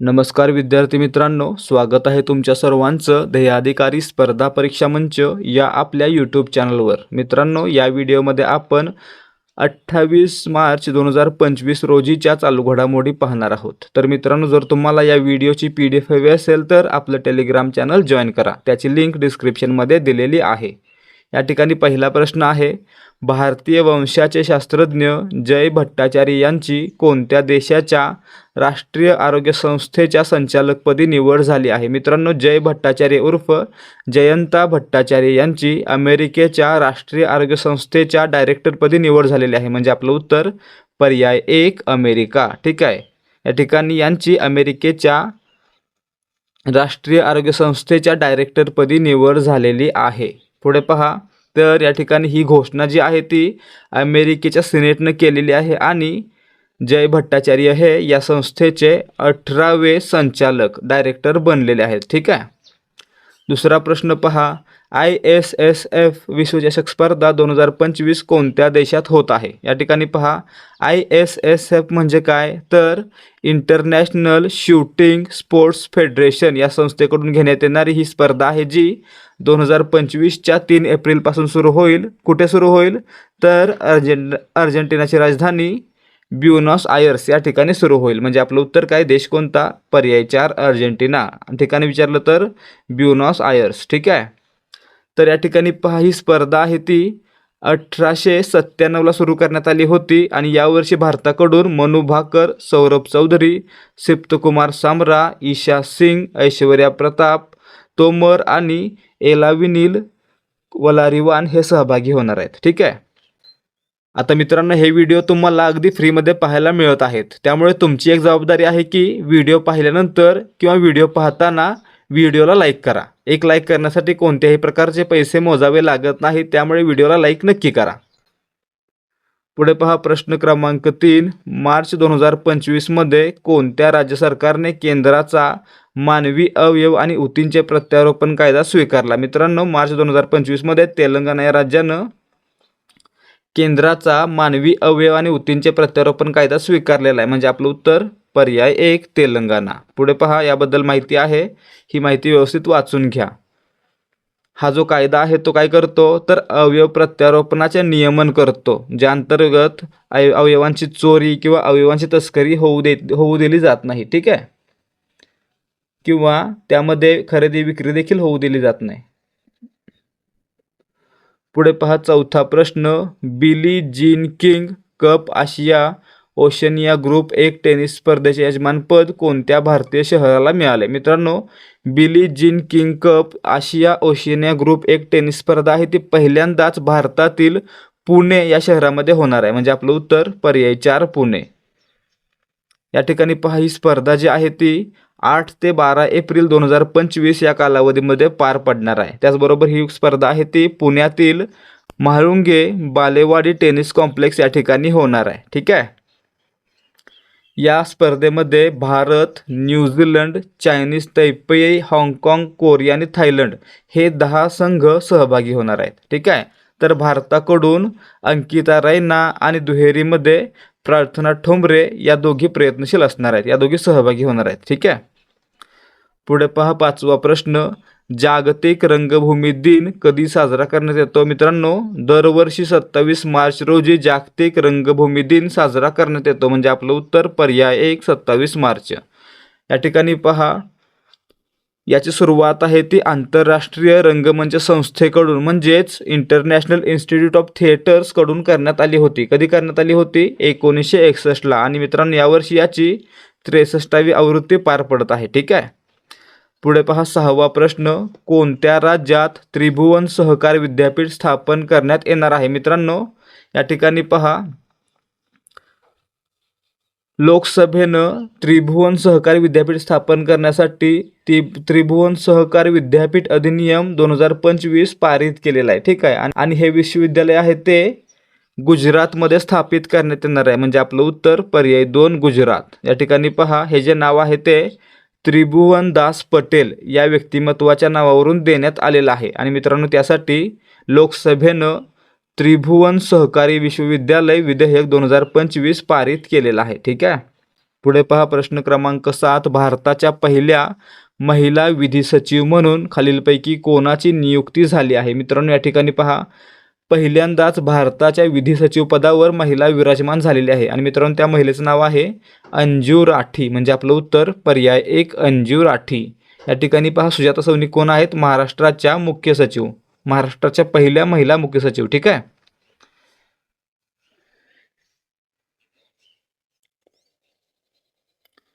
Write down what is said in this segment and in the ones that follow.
नमस्कार विद्यार्थी मित्रांनो स्वागत आहे तुमच्या सर्वांचं ध्येयाधिकारी स्पर्धा परीक्षा मंच या आपल्या यूट्यूब चॅनलवर मित्रांनो या व्हिडिओमध्ये आपण अठ्ठावीस मार्च दोन हजार पंचवीस रोजीच्या चालू घडामोडी पाहणार आहोत. तर मित्रांनो जर तुम्हाला या व्हिडिओची पी डी एफ हवी असेल तर आपलं टेलिग्राम चॅनल जॉईन करा. त्याची लिंक डिस्क्रिप्शनमध्ये दिलेली आहे. या ठिकाणी पहिला प्रश्न आहे भारतीय वंशाचे शास्त्रज्ञ जय भट्टाचार्य यांची कोणत्या देशाच्या राष्ट्रीय आरोग्य संस्थेच्या संचालकपदी निवड झाली आहे? मित्रांनो जय भट्टाचार्य उर्फ जयंता भट्टाचार्य यांची अमेरिकेच्या राष्ट्रीय आरोग्य संस्थेच्या डायरेक्टरपदी निवड झालेली आहे. म्हणजे आपलं उत्तर पर्याय एक अमेरिका. ठीक आहे? या ठिकाणी यांची अमेरिकेच्या राष्ट्रीय आरोग्य संस्थेच्या डायरेक्टरपदी निवड झालेली आहे. पुढे पहा. तर या ठिकाणी ही घोषणा जी आहे ती अमेरिकेच्या सिनेटनं केलेली आहे आणि जय भट्टाचार्य हे या संस्थेचे अठरावे संचालक डायरेक्टर बनलेले आहेत. ठीक आहे? दुसरा प्रश्न पहा. आय एस एस एफ विश्वचषक स्पर्धा दोन हजार पंचवीस कोणत्या देशात होत आहे? या ठिकाणी पहा. आय एस एस एफ म्हणजे काय? तर इंटरनॅशनल शूटिंग स्पोर्ट्स फेडरेशन या संस्थेकडून घेण्यात येणारी ही स्पर्धा आहे जी दोन हजार पंचवीसच्या तीन एप्रिलपासून सुरू होईल. कुठे सुरू होईल? तर अर्जेंट अर्जेंटिनाची राजधानी ब्युनॉस आयर्स या ठिकाणी सुरू होईल. म्हणजे आपलं उत्तर काय? देश कोणता? पर्याय चार अर्जेंटिना. ठिकाणी विचारलं तर ब्युनॉस आयर्स. ठीक आहे? तर या ठिकाणी पहा ही स्पर्धा आहे ती अठराशे सत्त्याण्णवला सुरू करण्यात आली होती आणि यावर्षी भारताकडून मनु भाकर सौरभ चौधरी सिप्तकुमार सामरा ईशा सिंग ऐश्वर्या प्रताप तोमर आणि एलाविनील वलारिवान हे सहभागी होणार आहेत. ठीक आहे? आता मित्रांनो हे व्हिडिओ तुम्हाला अगदी फ्रीमध्ये पाहायला मिळत आहेत. त्यामुळे तुमची एक जबाबदारी आहे की व्हिडिओ पाहिल्यानंतर किंवा व्हिडिओ पाहताना व्हिडिओला लाईक करा. एक लाईक करण्यासाठी कोणत्याही प्रकारचे पैसे मोजावे लागत नाही त्यामुळे व्हिडिओला लाईक नक्की करा. पुढे पहा प्रश्न क्रमांक तीन. मार्च दोन हजार पंचवीसमध्ये कोणत्या राज्य सरकारने केंद्राचा मानवी अवयव आणि ऊतींचे प्रत्यारोपण कायदा स्वीकारला? मित्रांनो मार्च दोन हजार पंचवीसमध्ये तेलंगणा या राज्यानं केंद्राचा मानवी अवयव आणि ऊतींचे प्रत्यारोपण कायदा स्वीकारलेला आहे. म्हणजे आपलं उत्तर? पर्याय एक तेलंगणा. पुढे पहा याबद्दल माहिती आहे. ही माहिती व्यवस्थित वाचून घ्या. हा जो कायदा आहे तो काय करतो? तर अवयव प्रत्यारोपणाचे नियमन करतो ज्या अंतर्गत अय अवयवांची चोरी किंवा अवयवांची तस्करी होऊ दे होऊ दिली जात नाही ठीक आहे? किंवा त्यामध्ये खरेदी विक्री देखील होऊ दिली जात नाही. पुढे पहा चौथा प्रश्न. बिली जीन किंग कप आशिया ओशनिया ग्रुप एक टेनिस स्पर्धेचे यजमानपद कोणत्या भारतीय शहराला मिळाले? मित्रांनो बिली जिन किंग कप आशिया ओशनिया ग्रुप एक टेनिस स्पर्धा आहे. ती पहिल्यांदाच भारतातील पुणे या शहरामध्ये होणार आहे. म्हणजे आपलं उत्तर पर्याय चार पुणे. या ठिकाणी पहा ही स्पर्धा जी आहे ती आठ ते बारा एप्रिल दोन हजार पंचवीस या कालावधीमध्ये पार पडणार आहे. त्याचबरोबर ही स्पर्धा आहे ती पुण्यातील म्हाळुंगे बालेवाडी टेनिस कॉम्प्लेक्स या ठिकाणी होणार आहे. ठीक आहे? या स्पर्धेमध्ये Bharat New Zealand Chinese Taipei हाँगकाँग कोरिया आणि थायलंड हे दहा संघ सहभागी होणार आहेत. ठीक आहे? तर भारताकडून अंकिता रैना आणि दुहेरीमध्ये प्रार्थना ठोंबरे या दोघी प्रयत्नशील असणार आहेत. या दोघी सहभागी होणार आहेत. ठीक आहे? पुढे पहा पाचवा प्रश्न. जागतिक रंगभूमी दिन कधी साजरा करण्यात येतो? मित्रांनो दरवर्षी सत्तावीस मार्च रोजी जागतिक रंगभूमी दिन साजरा करण्यात येतो. म्हणजे आपलं उत्तर पर्याय एक सत्तावीस मार्च. या ठिकाणी पहा. याची सुरुवात आहे ती आंतरराष्ट्रीय रंगमंच संस्थेकडून म्हणजेच इंटरनॅशनल इन्स्टिट्यूट ऑफ थिएटर्सकडून करण्यात आली होती. कधी करण्यात आली होती? एकोणीसशे एकसष्टला आणि मित्रांनो यावर्षी याची त्रेसष्टावी आवृत्ती पार पडत आहे. ठीक आहे? पुढे पहा सहावा प्रश्न. कोणत्या राज्यात त्रिभुवन सहकार विद्यापीठ स्थापन करण्यात येणार आहे? मित्रांनो या ठिकाणी पहा. लोकसभेनं त्रिभुवन सहकारी विद्यापीठ स्थापन करण्यासाठी ती त्रिभुवन सहकारी विद्यापीठ अधिनियम दोन हजार पंचवीस पारित केलेला आहे. ठीक आहे. आणि- आणि हे विश्वविद्यालय आहे ते गुजरातमध्ये स्थापित करण्यात येणार आहे. म्हणजे आपलं उत्तर पर्याय दोन गुजरात. या ठिकाणी पहा हे जे नाव आहे ते त्रिभुवनदास पटेल या व्यक्तिमत्वाच्या नावावरून देण्यात आलेलं आहे. आणि मित्रांनो त्यासाठी लोकसभेनं त्रिभुवन सहकारी विश्वविद्यालय विधेयक दोन हजार पंचवीस पारित केलेलं आहे. ठीक आहे? पुढे पहा प्रश्न क्रमांक सात. भारताच्या पहिल्या महिला विधी सचिव म्हणून खालीलपैकी कोणाची नियुक्ती झाली आहे? मित्रांनो या ठिकाणी पहा. पहिल्यांदाच भारताच्या विधी सचिव पदावर महिला विराजमान झालेली आहे. आणि मित्रांनो त्या महिलेचं नाव आहे अंजू राठी. म्हणजे आपलं उत्तर पर्याय एक अंजू राठी. या ठिकाणी पहा सुजाता सवनी कोण आहेत? महाराष्ट्राच्या मुख्य सचिव. महाराष्ट्राच्या पहिल्या महिला मुख्य सचिव ठीक आहे?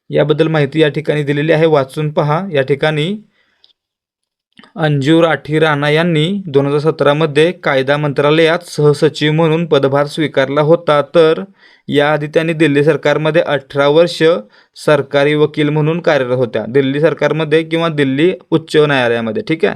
याबद्दल माहिती या ठिकाणी दिलेली आहे. वाचून पहा. या ठिकाणी अंजू राठी राणा यांनी दोन हजार सतरामध्ये कायदा मंत्रालयात सहसचिव म्हणून पदभार स्वीकारला होता. तर याआधी त्यांनी दिल्ली सरकारमध्ये अठरा वर्ष सरकारी वकील म्हणून कार्यरत होत्या. दिल्ली सरकारमध्ये किंवा दिल्ली उच्च न्यायालयामध्ये. ठीक आहे?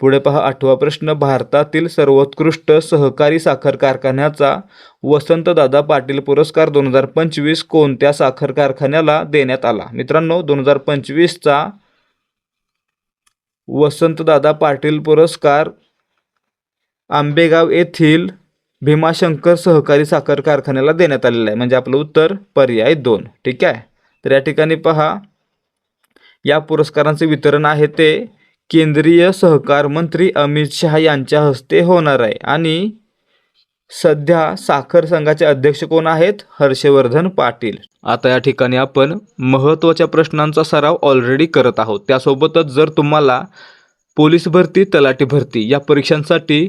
पुढे पहा आठवा प्रश्न. भारतातील सर्वोत्कृष्ट सहकारी साखर कारखान्याचा वसंतदादा पाटील पुरस्कार दोन हजार पंचवीस कोणत्या साखर कारखान्याला देण्यात आला? मित्रांनो दोन हजार पंचवीसचा वसंतदादा पाटील पुरस्कार आंबेगाव येथील भीमाशंकर सहकारी साखर कारखान्याला देण्यात आलेला आहे. म्हणजे आपलं उत्तर पर्याय दोन. ठीक आहे? तर या ठिकाणी पहा. या पुरस्कारांचे वितरण आहे ते केंद्रीय सहकार मंत्री अमित शहा यांच्या हस्ते होणार आहे. आणि सध्या साखर संघाचे अध्यक्ष कोण आहेत? हर्षवर्धन पाटील. आता या ठिकाणी आपण महत्त्वाच्या प्रश्नांचा सराव ऑलरेडी करत आहोत. त्यासोबतच जर तुम्हाला पोलीस भरती तलाठी भरती या परीक्षांसाठी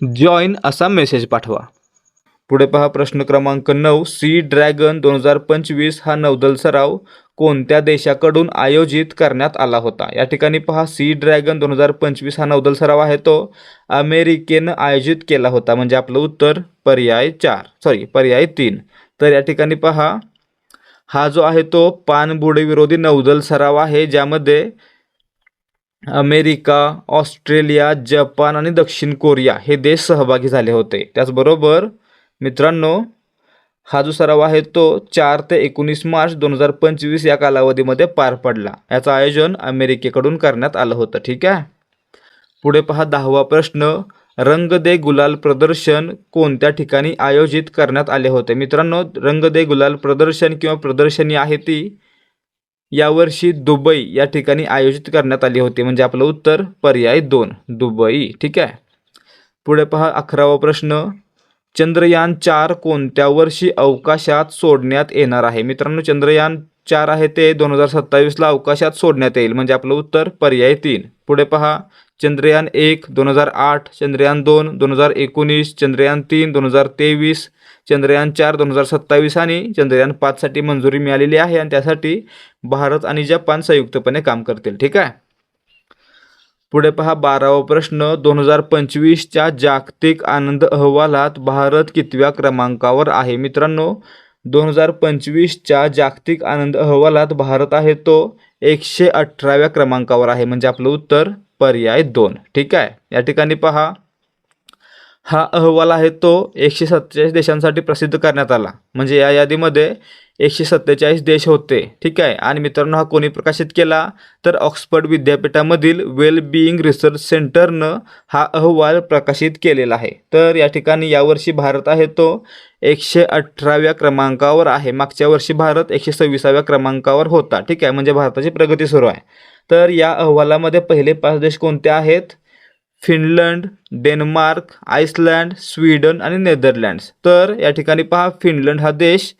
जॉईन असा मेसेज पाठवा. पुढे पहा प्रश्न क्रमांक नऊ. सी ड्रॅगन दोन हजार पंचवीस हा नौदल सराव कोणत्या देशाकडून आयोजित करण्यात आला होता? या ठिकाणी पहा सी ड्रॅगन दोन हजार पंचवीस हा नौदल सराव आहे. तो अमेरिकेनं आयोजित केला होता. म्हणजे आपलं उत्तर पर्याय चार. सॉरी पर्याय तीन. तर या ठिकाणी पहा हा जो आहे तो पानबुडे विरोधी नौदल सराव आहे ज्यामध्ये अमेरिका ऑस्ट्रेलिया जपान आणि दक्षिण कोरिया हे देश सहभागी झाले होते. त्याचबरोबर मित्रांनो हा जो सराव आहे तो चार ते एकोणीस मार्च दोन हजार पंचवीस या कालावधीमध्ये पार पडला. याचं आयोजन अमेरिकेकडून करण्यात आलं होतं. ठीक आहे? पुढे पहा दहावा प्रश्न. रंग दे गुलाल प्रदर्शन कोणत्या ठिकाणी आयोजित करण्यात आले होते? मित्रांनो रंग दे गुलाल प्रदर्शन किंवा प्रदर्शनी आहे ती यावर्षी दुबई या ठिकाणी आयोजित करण्यात आली होती. म्हणजे आपलं उत्तर पर्याय दोन दुबई. ठीक आहे? पुढे पहा अकरावा प्रश्न. चंद्रयान चार कोणत्या वर्षी अवकाशात सोडण्यात येणार आहे? मित्रांनो चंद्रयान चार आहे ते दोन हजार सत्तावीसला अवकाशात सोडण्यात येईल. म्हणजे आपलं उत्तर पर्याय तीन. पुढे पहा. चंद्रयान एक दोन हजार आठ. चंद्रयान दोन दोन हजार एकोणीस. चंद्रयान तीन दोन हजार तेवीस. चंद्रयान चार दोन हजार सत्तावीस आणि चंद्रयान पाचसाठी मंजुरी मिळालेली आहे आणि त्यासाठी भारत आणि जपान संयुक्तपणे काम करतील. ठीक आहे? पुढे पहा बारावा प्रश्न. दोन हजार पंचवीसच्या जागतिक आनंद अहवालात भारत कितव्या क्रमांकावर आहे? मित्रांनो दोन हजार पंचवीसच्या जागतिक आनंद अहवालात भारत आहे तो एकशे अठराव्या क्रमांकावर आहे. म्हणजे आपलं उत्तर पर्याय दोन. ठीक आहे? या ठिकाणी पहा. हा अहवाल आहे तो एकशे सत्तेचाळीस देशांसाठी प्रसिद्ध करण्यात आला. म्हणजे या यादीमध्ये एकशे सत्तेचाळीस देश होते. ठीक आहे? आणि मित्रांनो हा कोणी प्रकाशित केला? तर ऑक्सफर्ड विद्यापीठामधील वेल बिईंग रिसर्च सेंटरनं हा अहवाल प्रकाशित केलेला आहे. तर या ठिकाणी यावर्षी भारत आहे तो एकशे अठराव्या क्रमांकावर आहे. मागच्या वर्षी भारत एकशे सव्वीसाव्या क्रमांकावर होता. ठीक आहे? म्हणजे भारताची प्रगती सुरू आहे. तर या अहवालामध्ये पहिले पाच देश कोणते आहेत? फिनलंड डेन्मार्क आइसलँड स्वीडन आणि नेदरलँड्स. तर या ठिकाणी पहा फिनलंड हा देश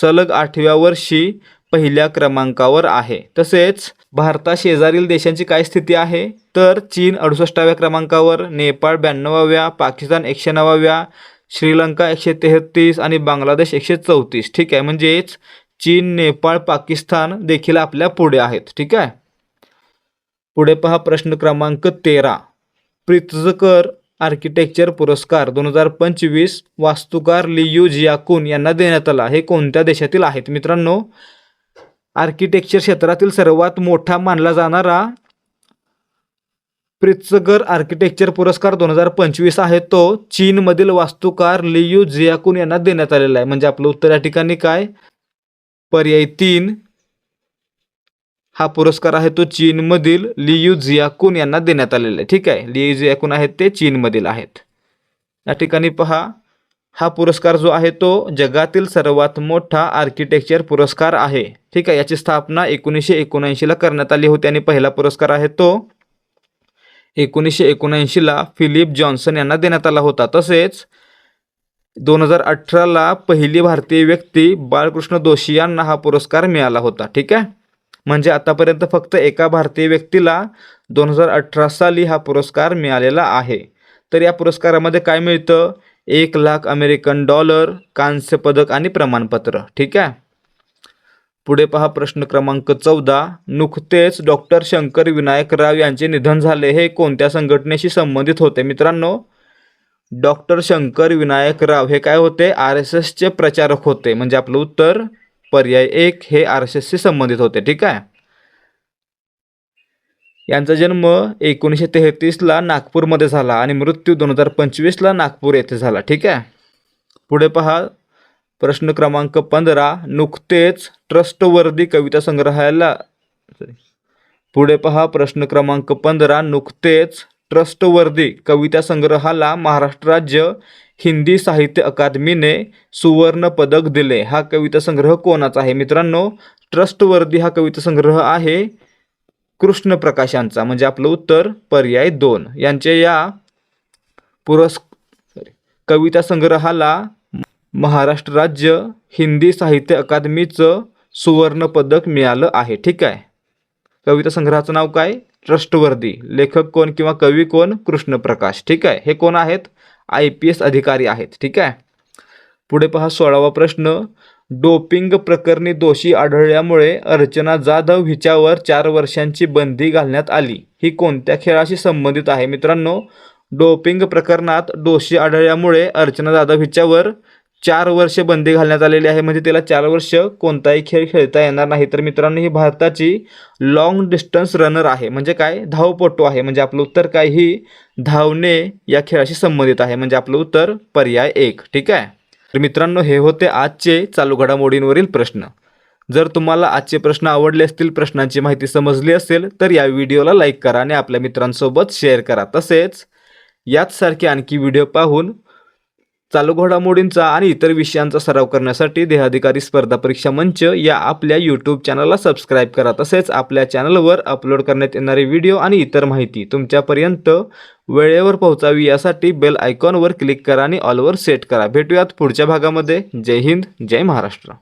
सलग आठव्या वर्षी पहिल्या क्रमांकावर आहे. तसेच भारताशेजारील देशांची काय स्थिती आहे? तर चीन अडुसष्टाव्या क्रमांकावर नेपाळ ब्याण्णवाव्या पाकिस्तान एकशे नवाव्या श्रीलंका एकशे तेहतीस आणि बांगलादेश एकशे चौतीस ठीक आहे म्हणजेच चीन नेपाळ पाकिस्तान देखील आपल्या पुढे आहेत. ठीक आहे? पुढे पहा प्रश्न क्रमांक तेरा. प्रित्झकर आर्किटेक्चर पुरस्कार दोन हजार पंचवीस वास्तुकार लियू जियाकुन यांना देण्यात आला. हे कोणत्या देशातील आहेत? मित्रांनो आर्किटेक्चर क्षेत्रातील सर्वात मोठा मानला जाणारा प्रित्सगर आर्किटेक्चर पुरस्कार दोन हजार पंचवीस आहे. तो चीनमधील वास्तुकार लियू जियाकून यांना देण्यात आलेला आहे. म्हणजे आपलं उत्तर या ठिकाणी काय? पर्याय तीन हा पुरस्कार आहे तो चीनमधील लियू झियाकून यांना देण्यात आलेला आहे. ठीक आहे. लियू झियाकून आहेत ते चीनमधील आहेत. या ठिकाणी पहा. हा पुरस्कार जो आहे तो जगातील सर्वात मोठा आर्किटेक्चर पुरस्कार आहे. ठीक आहे. याची स्थापना एकोणीसशे एकोणऐंशीला करण्यात आली होती आणि पहिला पुरस्कार आहे तो एकोणीसशे एकोणऐंशीला फिलिप जॉन्सन यांना देण्यात आला होता. तसेच दोन हजार अठराला पहिली भारतीय व्यक्ती बाळकृष्ण दोशी यांना हा पुरस्कार मिळाला होता. ठीक आहे. म्हणजे आतापर्यंत फक्त एका भारतीय व्यक्तीला दोन हजार अठरा साली हा पुरस्कार मिळालेला आहे. तर या पुरस्कारामध्ये काय मिळतं? एक लाख अमेरिकन डॉलर कांस्य पदक आणि प्रमाणपत्र. ठीक आहे? पुढे पहा प्रश्न क्रमांक चौदा. नुकतेच डॉक्टर शंकर विनायक राव यांचे निधन झाले हे कोणत्या संघटनेशी संबंधित होते? मित्रांनो डॉक्टर शंकर विनायक राव हे काय होते? आर एस एसचे प्रचारक होते. म्हणजे आपलं उत्तर पर्याय एक हे आर एस एसशी संबंधित होते ठीक आहे? यांचा जन्म एकोणीसशे तेहतीसला नागपूरमध्ये झाला आणि मृत्यू दोन हजार पंचवीसला नागपूर येथे झाला ठीक आहे? पुढे पहा प्रश्न क्रमांक पंधरा नुकतेच ट्रस्टवर्दी कविता संग्रहालयाला पुढे पहा प्रश्न क्रमांक पंधरा नुकतेच ट्रस्टवर्दी कविता संग्रहाला महाराष्ट्र राज्य हिंदी साहित्य अकादमीने सुवर्ण पदक दिले. हा कविता संग्रह कोणाचा आहे? मित्रांनो ट्रस्टवर्दी हा कविता संग्रह आहे कृष्ण प्रकाशांचा म्हणजे आपलं उत्तर पर्याय दोन. यांचे या पुरस् कविता संग्रहाला महाराष्ट्र राज्य हिंदी साहित्य अकादमीचं सुवर्ण पदक मिळालं आहे. ठीक आहे. कविता संग्रहाचं नाव काय? ट्रस्टवर्दी. लेखक कोण किंवा कवी कोण? कृष्णप्रकाश. ठीक आहे. हे कोण आहेत? आय पी एस अधिकारी आहेत ठीक आहे? पुढे पहा सोळावा प्रश्न. डोपिंग प्रकरणी दोषी आढळल्यामुळे अर्चना जाधव हिच्यावर चार वर्षांची बंदी घालण्यात आली. ही कोणत्या खेळाशी संबंधित आहे मित्रांनो? डोपिंग प्रकरणात दोषी आढळल्यामुळे अर्चना जाधव हिच्यावर चार वर्ष बंदी घालण्यात आलेली आहे. म्हणजे तिला चार वर्ष कोणताही खेळ खेळता येणार नाही. तर मित्रांनो ही भारताची लॉंग डिस्टन्स रनर आहे. म्हणजे काय? धावपटू आहे. म्हणजे आपलं उत्तर काय? ही धावणे या खेळाशी संबंधित आहे. म्हणजे आपलं उत्तर पर्याय एक. ठीक आहे? तर मित्रांनो हे होते आजचे चालू घडामोडींवरील प्रश्न. जर तुम्हाला आजचे प्रश्न आवडले असतील प्रश्नांची माहिती समजली असेल तर या व्हिडिओला लाईक करा आणि आपल्या मित्रांसोबत शेअर करा. तसेच याच सारखे आणखी व्हिडिओ पाहून चालू घडामोडींचा आणि इतर विषयांचा सराव करण्यासाठी देहाधिकारी स्पर्धा परीक्षा मंच या आपल्या यूट्यूब चॅनलला सबस्क्राईब करा. तसेच आपल्या चॅनलवर अपलोड करण्यात येणारे व्हिडिओ आणि इतर माहिती तुमच्यापर्यंत वेळेवर पोहोचावी यासाठी बेल आयकॉनवर क्लिक करा आणि ऑलवर सेट करा. भेटूयात पुढच्या भागामध्ये. जय हिंद जय महाराष्ट्र.